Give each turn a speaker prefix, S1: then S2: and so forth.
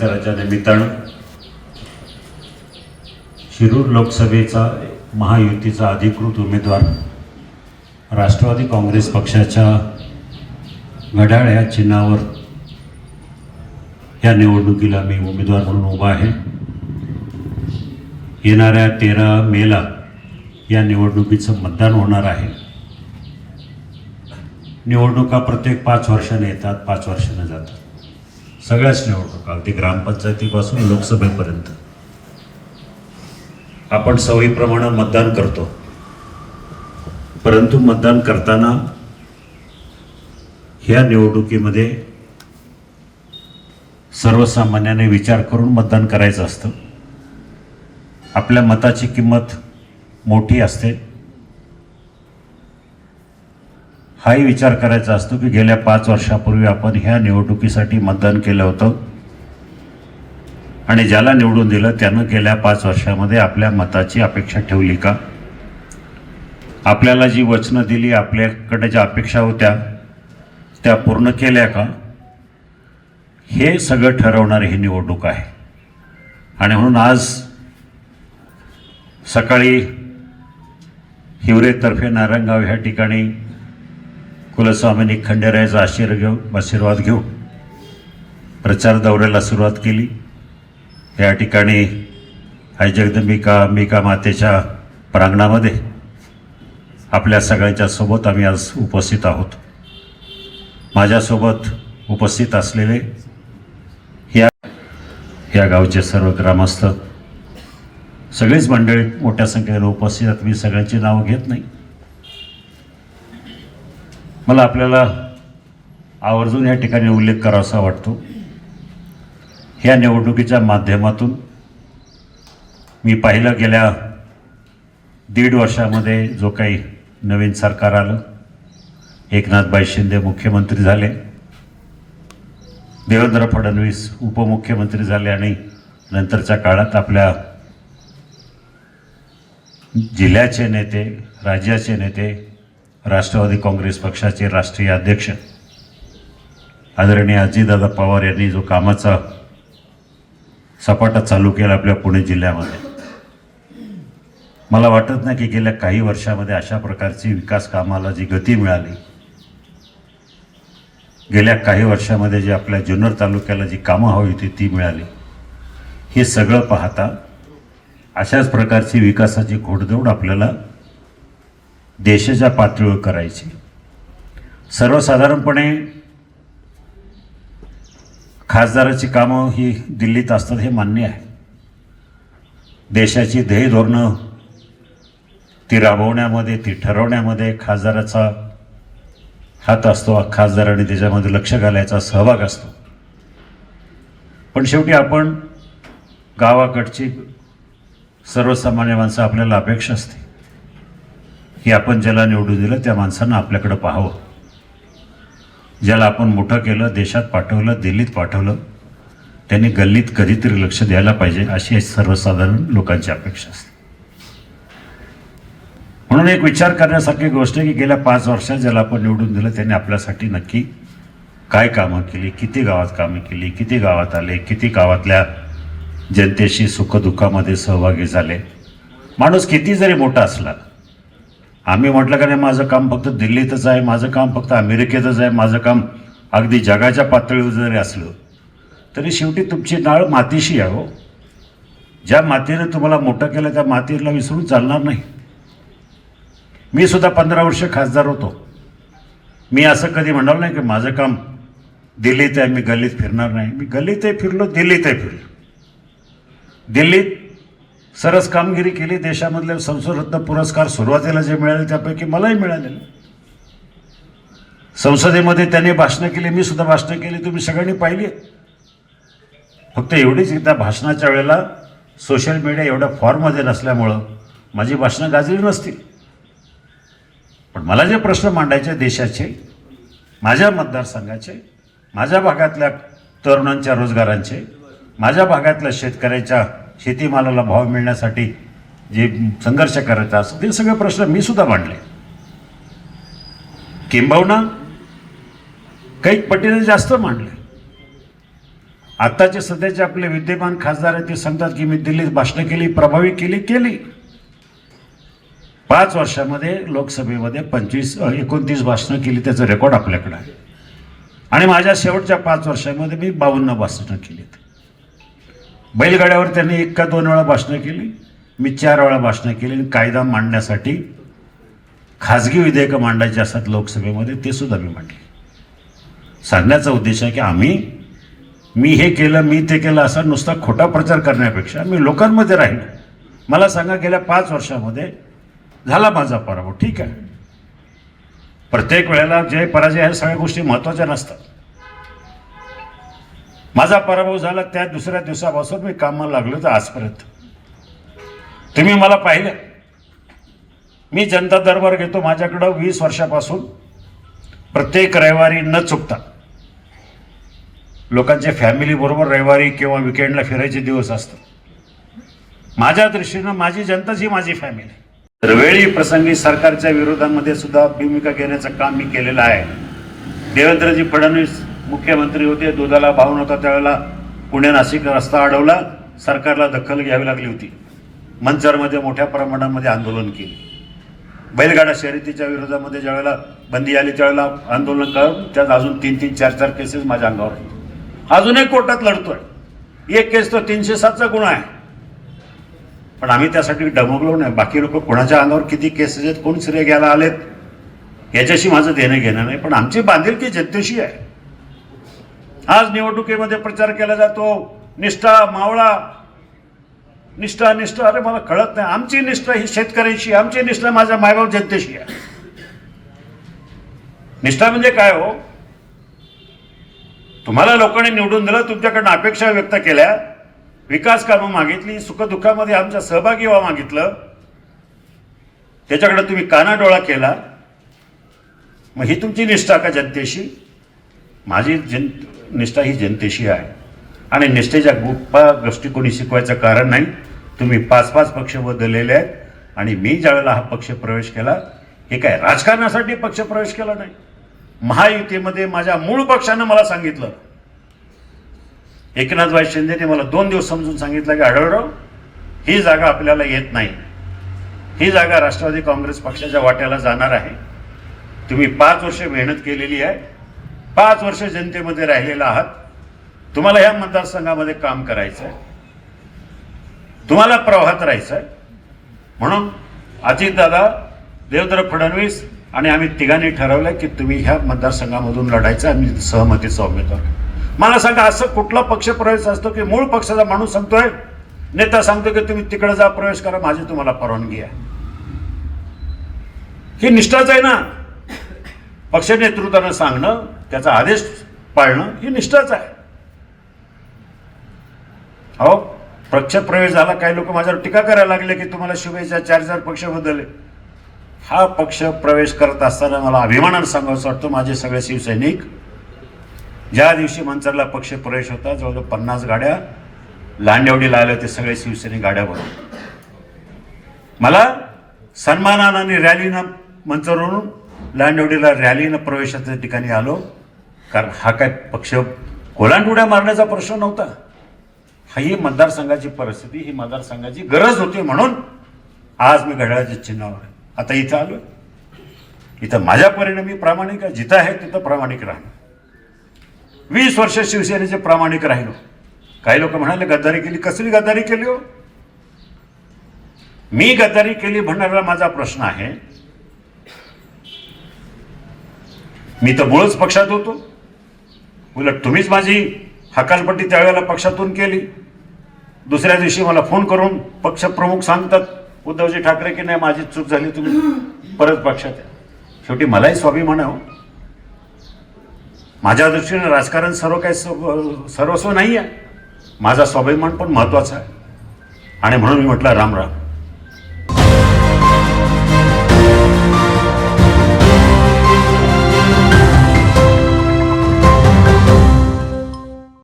S1: प्रचाराच्या निमित्तानं शिरूर लोकसभेचा महायुतीचा अधिकृत उमेदवार राष्ट्रवादी काँग्रेस पक्षाच्या घड्याळ या चिन्हावर या निवडणुकीला मी उमेदवार म्हणून उभा आहे. येणाऱ्या तेरा मेला या निवडणुकीचं मतदान होणार आहे. निवडणुका प्रत्येक पाच वर्षाने येतात पाच वर्षाने जातात. सगळ्याच निवडणुका अगदी ग्रामपंचायतीपासून लोकसभेपर्यंत. आपण सवयीप्रमाणे मतदान करतो. परंतु मतदान करताना ह्या निवडणुकीमध्ये सर्वसामान्याने विचार करून मतदान करायचं असतं. आपल्या मताची किंमत मोठी असते. हाही विचार करायचा असतो की गेल्या पाच वर्षापूर्वी आपण ह्या निवडणुकीसाठी मतदान केलं होतं. आणि ज्याला निवडून दिलं त्यानं गेल्या पाच वर्षामध्ये आपल्या मताची अपेक्षा ठेवली का? आपल्याला जी वचनं दिली आपल्याकडे ज्या अपेक्षा होत्या त्या पूर्ण केल्या का? हे सगळं ठरवणारी ही निवडणूक आहे. आणि म्हणून आज सकाळी हिवरेतर्फे नारायणगाव ह्या ठिकाणी कुलस्वामींनी खंडेरायाचा आशीर्वाद घेऊन आशीर्वाद घेऊन प्रचार दौऱ्याला सुरुवात केली. या ठिकाणी आई जगदंबिका अंबिका मातेच्या प्रांगणामध्ये आपल्या सगळ्यांच्या सोबत आम्ही आज उपस्थित आहोत. माझ्यासोबत उपस्थित असलेले या या गावचे सर्व ग्रामस्थ सगळीच मंडळी मोठ्या संख्येने उपस्थित आहेत. मी सगळ्यांची नावं घेत नाही. मला आपल्याला आवर्जून या ठिकाणी उल्लेख करावासा वाटतो. ह्या निवडणुकीच्या माध्यमातून मी पाहिलं गेल्या दीड वर्षामध्ये जो काही नवीन सरकार आलं एकनाथबाई शिंदे मुख्यमंत्री झाले देवेंद्र फडणवीस उपमुख्यमंत्री झाले आणि नंतरच्या काळात आपल्या जिल्ह्याचे नेते राज्याचे नेते राष्ट्रवादी काँग्रेस पक्षाचे राष्ट्रीय अध्यक्ष आदरणीय अजितदादा पवार यांनी जो कामाचा सपाटा चालू केला आपल्या पुणे जिल्ह्यामध्ये. मला वाटत नाही की गेल्या काही वर्षामध्ये अशा प्रकारची विकास कामाला जी गती मिळाली गेल्या काही वर्षामध्ये जी आपल्या जुन्नर तालुक्याला जी कामं हवी होती ती मिळाली हे सगळं पाहता अशाच प्रकारची विकासाची घोडदौड आपल्याला देशाच्या पातळीवर करायची. सर्वसाधारणपणे खासदाराची कामं ही दिल्लीत असतात हे मान्य आहे. देशाची ध्येय धोरणं ती राबवण्यामध्ये ती ठरवण्यामध्ये खासदाराचा हात असतो खासदाराने त्याच्यामध्ये लक्ष घालायचा सहभाग असतो. पण शेवटी आपण गावाकडची सर्वसामान्य माणसं आपल्याला अपेक्षा असते. की आपण ज्याला निवडून दिलं त्या माणसानं आपल्याकडं पाहावं. ज्याला आपण मोठं केलं देशात पाठवलं दिल्लीत पाठवलं त्यांनी गल्लीत कधीतरी लक्ष द्यायला पाहिजे अशी सर्वसाधारण लोकांची अपेक्षा असते. म्हणून एक विचार करण्यासारखी गोष्ट आहे की गेल्या पाच वर्षात ज्याला आपण निवडून दिलं त्यांनी आपल्यासाठी नक्की काय कामं केली किती गावात कामं केली किती गावात आले किती गावातल्या जनतेशी सुखदुःखामध्ये सहभागी झाले. माणूस किती जरी मोठा असला आम्ही म्हटलं का नाही माझं काम फक्त दिल्लीतच आहे माझं काम फक्त अमेरिकेतच आहे माझं काम अगदी जगाच्या पातळीवर जरी असलं तरी शेवटी तुमची नाळ मातीशी आहे हो. ज्या मातीनं तुम्हाला मोठं केलं त्या मातीला विसरून चालणार नाही. मी सुद्धा पंधरा वर्ष खासदार होतो. मी असं कधी म्हणाल नाही की माझं काम दिल्लीत आहे मी गल्लीत फिरणार नाही. मी गल्लीतही फिरलो दिल्लीतही फिरलो. दिल्लीत सरस कामगिरी केली देशामधले संसदरत्न पुरस्कार सुरुवातीला जे मिळाले त्यापैकी मलाही मिळालेले. संसदेमध्ये त्यांनी भाषणं केली मी सुद्धा भाषणं केली तुम्ही सगळ्यांनी पाहिली. फक्त एवढीच की त्या भाषणाच्या वेळेला सोशल मीडिया एवढ्या फॉर्ममध्ये नसल्यामुळं माझी भाषणं गाजली नसतील पण मला जे प्रश्न मांडायचे देशाचे माझ्या मतदारसंघाचे माझ्या भागातल्या तरुणांच्या रोजगारांचे माझ्या भागातल्या शेतकऱ्याच्या शेतीमालाला भाव मिळण्यासाठी जे संघर्ष करायचा असतो ते सगळे प्रश्न मी सुद्धा मांडले. किंबहुना काही पटीने जास्त मांडले. आत्ताचे सध्याचे आपले विद्यमान खासदार आहेत ते सांगतात की मी दिल्लीत भाषणं केली प्रभावी केली केली. पाच वर्षामध्ये लोकसभेमध्ये पंचवीस एकोणतीस भाषणं केली त्याचं रेकॉर्ड आपल्याकडे आहे. आणि माझ्या शेवटच्या पाच वर्षामध्ये मी बावन्न भाषणं केलीत. बैलगाड्यावर त्यांनी एक का दोन वेळा भाषणं केली मी चार वेळा भाषणं केली आणि कायदा मांडण्यासाठी खाजगी विधेयकं मांडायची असतात लोकसभेमध्ये ते सुद्धा मी मांडले. सांगण्याचा उद्देश आहे की आम्ही मी हे केलं मी ते केलं असा नुसता खोटा प्रचार करण्यापेक्षा मी लोकांमध्ये राहिलो. मला सांगा गेल्या पाच वर्षामध्ये झाला माझा पराभव ठीक आहे. प्रत्येक वेळेला जय पराजय ह्या सगळ्या गोष्टी महत्त्वाच्या नसतात. माझा पराभव झाला त्या दुसऱ्या दिवसापासून मी कामाला लागलो तर आजपर्यंत. तुम्ही मला पाहिलं. मी जनता दरबार घेतो माझ्याकडं वीस वर्षापासून. प्रत्येक रविवारी न चुकता. लोकांच्या फॅमिलीबरोबर रविवारी किंवा विकेंडला फिरायचे दिवस असतात. माझ्या दृष्टीनं माझी जनताच ही माझी फॅमिली दरवेळी प्रसंगी सरकारच्या विरोधामध्ये सुद्धा भूमिका घेण्याचं काम मी केलेलं आहे. देवेंद्रजी फडणवीस मुख्यमंत्री होते दुधाला भाव नव्हता त्यावेळेला पुणे नाशिक रस्ता अडवला सरकारला दखल घ्यावी लागली होती. मंचरमध्ये मोठ्या प्रमाणामध्ये आंदोलन केले. बैलगाडा शर्यतीच्या विरोधामध्ये ज्यावेळेला बंदी आली त्यावेळेला आंदोलन करून त्यात अजून तीन तीन चार चार केसेस माझ्या अंगावर आहेत. एक कोर्टात लढतोय. एक केस तो तीनशे सातचा गुन्हा आहे. पण आम्ही त्यासाठी डमगलो नाही. बाकी लोक कोणाच्या अंगावर किती केसेस आहेत कोण श्रेय घ्यायला आलेत याच्याशी माझं देणं घेणं नाही. पण आमची बांधिलकी जनतेशी आहे. आज निवडणुकीमध्ये प्रचार केला जातो. निष्ठा मावळा निष्ठा निष्ठा. अरे मला कळत नाही. आमची निष्ठा ही शेतकऱ्यांशी आमची निष्ठा माझ्या मायबाप जनतेशी आहे. निष्ठा म्हणजे काय हो? तुम्हाला लोकांनी निवडून दिलं तुमच्याकडनं अपेक्षा व्यक्त केल्या. विकास कामं मागितली सुखदुःखामध्ये आमच्या सहभागी व्हा मागितलं. त्याच्याकडे तुम्ही कानाडोळा केला. मग ही तुमची निष्ठा का जनतेशी? माझी जन निष्ठा ही जनतेशी आहे. आणि निष्ठेच्या गुप्पा गोष्टी कोणी शिकवायचं कारण नाही. तुम्ही पाच पाच पक्ष बदललेले आहेत. आणि मी ज्यावेळेला हा पक्ष प्रवेश केला हे काय राजकारणासाठी पक्ष प्रवेश केला नाही. महायुतीमध्ये माझ्या मूळ पक्षानं मला सांगितलं. एकनाथभाई शिंदेने मला दोन दिवस समजून सांगितलं की आढळराव ही जागा आपल्याला येत नाही. ही जागा राष्ट्रवादी काँग्रेस पक्षाच्या वाट्याला जाणार आहे. तुम्ही पाच वर्ष मेहनत केलेली आहे. पाच वर्ष जनतेमध्ये राहिलेला आहात. तुम्हाला ह्या मतदारसंघामध्ये काम करायचं आहे तुम्हाला प्रवाहात राहायचं आहे म्हणून अजितदादा देवेंद्र फडणवीस आणि आम्ही तिघांनी ठरवलं की तुम्ही ह्या मतदारसंघामधून लढायचं. आम्ही सहमतीचा उमेदवार मला सांगा असं कुठला पक्ष प्रवेश असतो की मूळ पक्षाचा माणूस सांगतोय? नेता सांगतो की तुम्ही तिकडे जा प्रवेश करा माझी तुम्हाला परवानगी आहे. ही निष्ठाच आहे ना? पक्ष नेतृत्वानं सांगणं त्याचा आदेश पाळणं ही निष्ठाच आहे. अहो पक्ष प्रवेश झाला काही लोक माझ्यावर टीका करायला लागले की तुम्हाला शुभेच्छा चार चार पक्ष बदलले. हा पक्ष प्रवेश करत असताना मला अभिमानानं सांगावं वाटतं माझे सगळे शिवसैनिक ज्या दिवशी मंचरला पक्ष प्रवेश होता जवळजवळ पन्नास गाड्या लांडेवडीला आल्या ते सगळे शिवसैनिक गाड्या भरून. मला सन्मानानं आणि रॅलीनं मंचरवरून लांडेवडीला रॅलीनं प्रवेशाच्या ठिकाणी आलो. कारण हा काय पक्ष कोलांडुड्या मारण्याचा प्रश्न नव्हता. हा ही मतदारसंघाची परिस्थिती ही मतदारसंघाची गरज होती म्हणून आज मी घड्याळाच्या चिन्हावर आहे. आता इथं आलो इथं माझ्या परिणामी प्रामाणिक आहे जिथं आहे तिथं प्रामाणिक राहणं. वीस वर्ष शिवसेनेचे प्रामाणिक राहिलो. काही लोक म्हणाले गद्दारी केली. कसली गद्दारी केली हो? मी गद्दारी केली म्हणणारा माझा प्रश्न आहे. मी तर मूळच पक्षात होतो. उलट तुम्हीच माझी हकालपट्टी त्यावेळेला पक्षातून केली. दुसऱ्या दिवशी मला फोन करून पक्षप्रमुख सांगतात उद्धवजी ठाकरे की नाही माझी चूक झाली तुम्ही परत पक्षात या. शेवटी मलाही स्वाभिमान आहे हो. माझ्या दृष्टीने राजकारण सर्व काही सर्वस्व नाही आहे माझा स्वाभिमान पण महत्त्वाचा आहे. आणि म्हणून मी म्हटलं राम राम.